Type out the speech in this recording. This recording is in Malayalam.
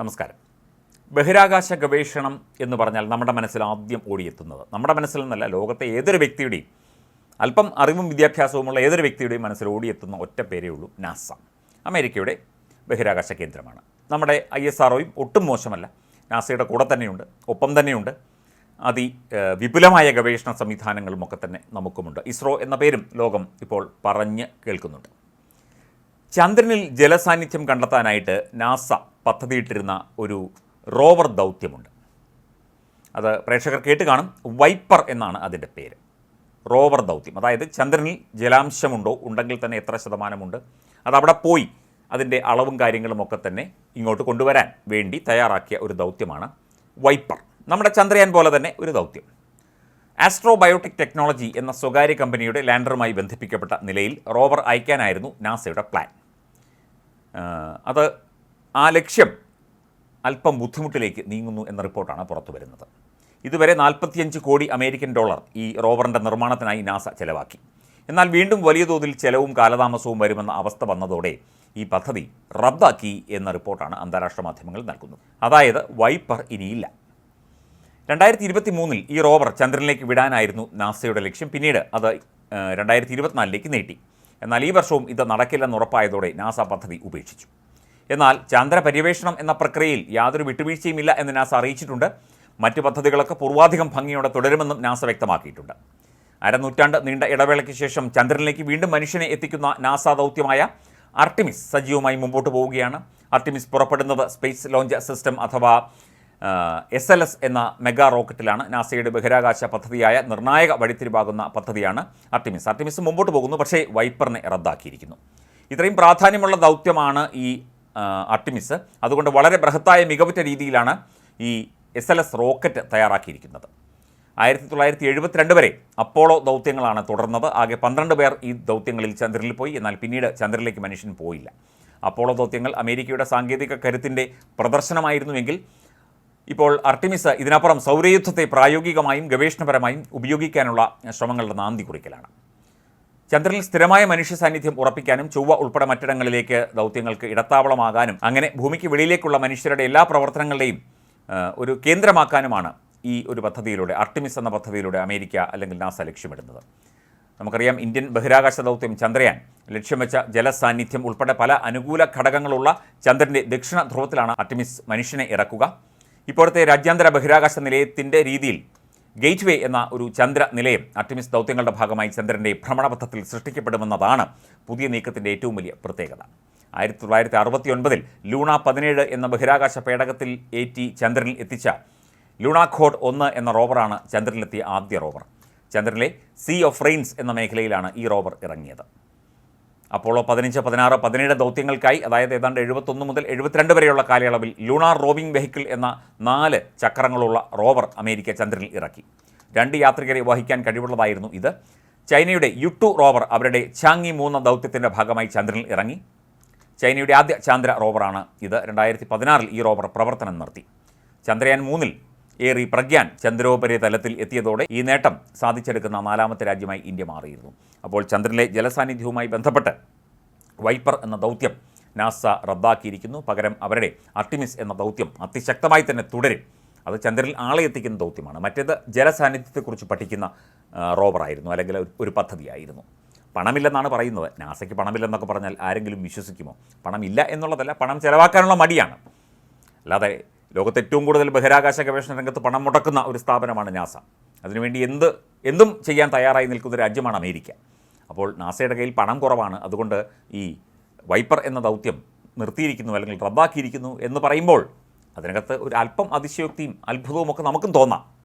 നമസ്കാരം. ബഹിരാകാശ ഗവേഷണം എന്ന് പറഞ്ഞാൽ നമ്മുടെ മനസ്സിൽ ആദ്യം ഓടിയെത്തുന്നത്. നമ്മുടെ മനസ്സിൽ നിന്നല്ല ലോകത്തെ ഏതൊരു വ്യക്തിയുടെയും അല്പം അറിവും വിദ്യാഭ്യാസവുമുള്ള ഏതൊരു വ്യക്തിയുടെയും മനസ്സിൽ ഓടിയെത്തുന്ന ഒറ്റ പേരേ ഉള്ളൂ നാസ. അമേരിക്കയുടെ ബഹിരാകാശ കേന്ദ്രമാണ്. നമ്മുടെ ഐ എസ് ആർ ഒട്ടും മോശമല്ല. നാസയുടെ കൂടെ തന്നെയുണ്ട് ഒപ്പം തന്നെയുണ്ട്. അതി വിപുലമായ ഗവേഷണ സംവിധാനങ്ങളും ഒക്കെ തന്നെ നമുക്കുമുണ്ട്. ഇസ്രോ എന്ന പേരും ലോകം ഇപ്പോൾ പറഞ്ഞ് കേൾക്കുന്നുണ്ട്. ചന്ദ്രനിൽ ജലസാന്നിധ്യം കണ്ടെത്താനായിട്ട് നാസ പദ്ധതിയിട്ടിരുന്ന ഒരു റോവർ ദൗത്യമുണ്ട്. അത് പ്രേക്ഷകർ കേട്ട് കാണും. വൈപ്പർ എന്നാണ് അതിന്റെ പേര്. റോവർ ദൗത്യം. അതായത് ചന്ദ്രനിൽ ജലാംശമുണ്ടോ? ഉണ്ടെങ്കിൽ തന്നെ എത്ര ശതമാനമുണ്ട്? അതവിടെ പോയി അതിന്റെ അളവും കാര്യങ്ങളും ഒക്കെ തന്നെ ഇങ്ങോട്ട് കൊണ്ടുവരാൻ വേണ്ടി തയ്യാറാക്കിയ ഒരു ദൗത്യമാണ് വൈപ്പർ. നമ്മുടെ ചന്ദ്രയാൻ പോലെ തന്നെ ഒരു ദൗത്യം. ആസ്ട്രോബയോട്ടിക് ടെക്നോളജി എന്ന സ്വകാര്യ കമ്പനിയുടെ ലാൻഡറുമായി ബന്ധിപ്പിക്കപ്പെട്ട നിലയിൽ റോവർ അയക്കാനായിരുന്നു നാസയുടെ പ്ലാൻ. അത് ആ ലക്ഷ്യം അല്പം ബുദ്ധിമുട്ടിലേക്ക് നീങ്ങുന്നു എന്ന റിപ്പോർട്ടാണ് പുറത്തു വരുന്നത്. ഇതുവരെ നാൽപ്പത്തിയഞ്ച് കോടി അമേരിക്കൻ ഡോളർ ഈ റോവറിന്റെ നിർമ്മാണത്തിനായി നാസ ചെലവാക്കി. എന്നാൽ വീണ്ടും വലിയ തോതിൽ ചെലവും കാലതാമസവും വരുമെന്ന അവസ്ഥ വന്നതോടെ ഈ പദ്ധതി റദ്ദാക്കി എന്ന റിപ്പോർട്ടാണ് അന്താരാഷ്ട്ര മാധ്യമങ്ങൾ നൽകുന്നത്. അതായത് വൈപ്പർ ഇനിയില്ല. രണ്ടായിരത്തി ഇരുപത്തി മൂന്നിൽ ഈ റോവർ ചന്ദ്രനിലേക്ക് വിടാനായിരുന്നു നാസയുടെ ലക്ഷ്യം. പിന്നീട് അത് രണ്ടായിരത്തി ഇരുപത്തിനാലിലേക്ക് നീട്ടി. എന്നാൽ ഈ വർഷവും ഇത് നടക്കില്ലെന്ന് ഉറപ്പായതോടെ നാസ പദ്ധതി ഉപേക്ഷിച്ചു. എന്നാൽ ചന്ദ്ര പര്യവേഷണം എന്ന പ്രക്രിയയിൽ യാതൊരു വിട്ടുവീഴ്ചയുമില്ല എന്ന് നാസ അറിയിച്ചിട്ടുണ്ട്. മറ്റ് പദ്ധതികളൊക്കെ പൂർവാധികം ഭംഗിയോടെ തുടരുമെന്നും നാസ വ്യക്തമാക്കിയിട്ടുണ്ട്. അരനൂറ്റാണ്ട് നീണ്ട ഇടവേളയ്ക്ക് ശേഷം ചന്ദ്രനിലേക്ക് വീണ്ടും മനുഷ്യനെ എത്തിക്കുന്ന നാസ ദൗത്യമായ അർട്ടിമിസ് സജീവമായി മുമ്പോട്ട് പോവുകയാണ്. അർട്ടിമിസ് പുറപ്പെടുന്നത് സ്പേസ് ലോഞ്ച് സിസ്റ്റം അഥവാ എസ് എൽ എസ് എന്ന മെഗാ റോക്കറ്റിലാണ്. നാസയുടെ ബഹിരാകാശ പദ്ധതിയായ നിർണായക വഴിത്തിരിവാകുന്ന പദ്ധതിയാണ് അർട്ടിമിസ് അർട്ടിമിസ് മുമ്പോട്ട് പോകുന്നു പക്ഷേ വൈപ്പറിനെ റദ്ദാക്കിയിരിക്കുന്നു. ഇത്രയും പ്രാധാന്യമുള്ള ദൗത്യമാണ് ഈ അർട്ടിമിസ് അതുകൊണ്ട് വളരെ ബൃഹത്തായ മികവുറ്റ രീതിയിലാണ് ഈ എസ് എൽ എസ് റോക്കറ്റ് തയ്യാറാക്കിയിരിക്കുന്നത്. ആയിരത്തി തൊള്ളായിരത്തി എഴുപത്തിരണ്ട് വരെ അപ്പോളോ ദൗത്യങ്ങളാണ് തുടർന്നത്. ആകെ പന്ത്രണ്ട് പേർ ഈ ദൗത്യങ്ങളിൽ ചന്ദ്രനിൽ പോയി. എന്നാൽ പിന്നീട് ചന്ദ്രനിലേക്ക് മനുഷ്യൻ പോയില്ല. അപ്പോളോ ദൗത്യങ്ങൾ അമേരിക്കയുടെ സാങ്കേതിക കരുത്തിന്റെ പ്രദർശനമായിരുന്നുവെങ്കിൽ ഇപ്പോൾ അർട്ടിമിസ് ഇതിനപ്പുറം സൗരയുദ്ധത്തെ പ്രായോഗികമായും ഗവേഷണപരമായും ഉപയോഗിക്കാനുള്ള ശ്രമങ്ങളുടെ നാന്തി കുറിക്കലാണ്. ചന്ദ്രനിൽ സ്ഥിരമായ മനുഷ്യ സാന്നിധ്യം ഉറപ്പിക്കാനും ചൊവ്വ ഉൾപ്പെടെ മറ്റിടങ്ങളിലേക്ക് ദൗത്യങ്ങൾക്ക് ഇടത്താവളമാകാനും അങ്ങനെ ഭൂമിക്ക് വെളിയിലേക്കുള്ള മനുഷ്യരുടെ എല്ലാ പ്രവർത്തനങ്ങളുടെയും ഒരു കേന്ദ്രമാക്കാനുമാണ് ഈ ഒരു പദ്ധതിയിലൂടെ അർട്ടിമിസ് എന്ന പദ്ധതിയിലൂടെ അമേരിക്ക അല്ലെങ്കിൽ നാസ ലക്ഷ്യമിടുന്നത്. നമുക്കറിയാം ഇന്ത്യൻ ബഹിരാകാശ ദൗത്യം ചന്ദ്രയാൻ ലക്ഷ്യം വെച്ച ജലസാന്നിധ്യം ഉൾപ്പെടെ പല അനുകൂല ഘടകങ്ങളുള്ള ചന്ദ്രന്റെ ദക്ഷിണ ധ്രുവത്തിലാണ് അർട്ടിമിസ് മനുഷ്യനെ ഇറക്കുക. ഇപ്പോഴത്തെ രാജ്യാന്തര ബഹിരാകാശ നിലയത്തിന്റെ രീതിയിൽ ഗേറ്റ് വേ എന്ന ഒരു ചന്ദ്ര നിലയം അർട്ടിമിസ് ദൗത്യങ്ങളുടെ ഭാഗമായി ചന്ദ്രന്റെ ഭ്രമണപഥത്തിൽ സൃഷ്ടിക്കപ്പെടുമെന്നതാണ് പുതിയ നീക്കത്തിന്റെ ഏറ്റവും വലിയ പ്രത്യേകത. ആയിരത്തി തൊള്ളായിരത്തി അറുപത്തി ഒൻപതിൽ ലൂണ പതിനേഴ് എന്ന ബഹിരാകാശ പേടകത്തിൽ ഏറ്റി ചന്ദ്രനിൽ എത്തിച്ച ലൂണാഖോഡ് ഒന്ന് എന്ന റോവറാണ് ചന്ദ്രനിലെത്തിയ ആദ്യ റോവർ. ചന്ദ്രനിലെ സീ ഓഫ് റെയിൻസ് എന്ന മേഖലയിലാണ് ഈ റോവർ ഇറങ്ങിയത്. അപ്പോളോ പതിനഞ്ച് പതിനാറ് പതിനേഴ് ദൗത്യങ്ങൾക്കായി അതായത് ഏതാണ്ട് എഴുപത്തൊന്ന് മുതൽ എഴുപത്തിരണ്ട് വരെയുള്ള കാലയളവിൽ ലൂണാർ റോവിംഗ് വെഹിക്കിൾ എന്ന നാല് ചക്രങ്ങളുള്ള റോവർ അമേരിക്ക ചന്ദ്രനിൽ ഇറക്കി. രണ്ട് യാത്രികരെ വഹിക്കാൻ കഴിവുള്ളതായിരുന്നു ഇത്. ചൈനയുടെ യുട്ടു റോവർ അവരുടെ ചാങ്ങി മൂന്ന് ദൗത്യത്തിന്റെ ഭാഗമായി ചന്ദ്രനിൽ ഇറങ്ങി. ചൈനയുടെ ആദ്യ ചാന്ദ്ര റോവറാണ് ഇത്. രണ്ടായിരത്തി പതിനാറിൽ ഈ റോവർ പ്രവർത്തനം നടത്തി. ചന്ദ്രയാൻ മൂന്നിൽ ഏറി പ്രഗ്യാൻ ചന്ദ്രോപരി തലത്തിൽ എത്തിയതോടെ ഈ നേട്ടം സാധിച്ചെടുക്കുന്ന നാലാമത്തെ രാജ്യമായി ഇന്ത്യ മാറിയിരുന്നു. അപ്പോൾ ചന്ദ്രനിലെ ജലസാന്നിധ്യവുമായി ബന്ധപ്പെട്ട് വൈപ്പർ എന്ന ദൗത്യം നാസ റദ്ദാക്കിയിരിക്കുന്നു. പകരം അവരുടെ അർട്ടിമിസ് എന്ന ദൗത്യം അതിശക്തമായി തന്നെ തുടരും. അത് ചന്ദ്രനിൽ ആളെ എത്തിക്കുന്ന ദൗത്യമാണ്. മറ്റേത് ജലസാന്നിധ്യത്തെക്കുറിച്ച് പഠിക്കുന്ന റോവറായിരുന്നു അല്ലെങ്കിൽ ഒരു പദ്ധതിയായിരുന്നു. പണമില്ലെന്നാണ് പറയുന്നത്. നാസയ്ക്ക് പണമില്ലെന്നൊക്കെ പറഞ്ഞാൽ ആരെങ്കിലും വിശ്വസിക്കുമോ? പണമില്ല എന്നുള്ളതല്ല പണം ചിലവാക്കാനുള്ള മടിയാണ്. അല്ലാതെ ലോകത്ത് ഏറ്റവും കൂടുതൽ ബഹിരാകാശ ഗവേഷണ രംഗത്ത് പണം മുടക്കുന്ന ഒരു സ്ഥാപനമാണ് നാസ. അതിനുവേണ്ടി എന്ത് എന്തും ചെയ്യാൻ തയ്യാറായി നിൽക്കുന്ന രാജ്യമാണ് അമേരിക്ക. അപ്പോൾ നാസയുടെ കയ്യിൽ പണം കുറവാണ്. അതുകൊണ്ട് ഈ വൈപ്പർ എന്ന ദൗത്യം നിർത്തിയിരിക്കുന്നു അല്ലെങ്കിൽ റദ്ദാക്കിയിരിക്കുന്നു എന്ന് പറയുമ്പോൾ അതിനകത്ത് ഒരു അല്പം അതിശയോക്തിയും അത്ഭുതവും ഒക്കെ നമുക്കും തോന്നാം.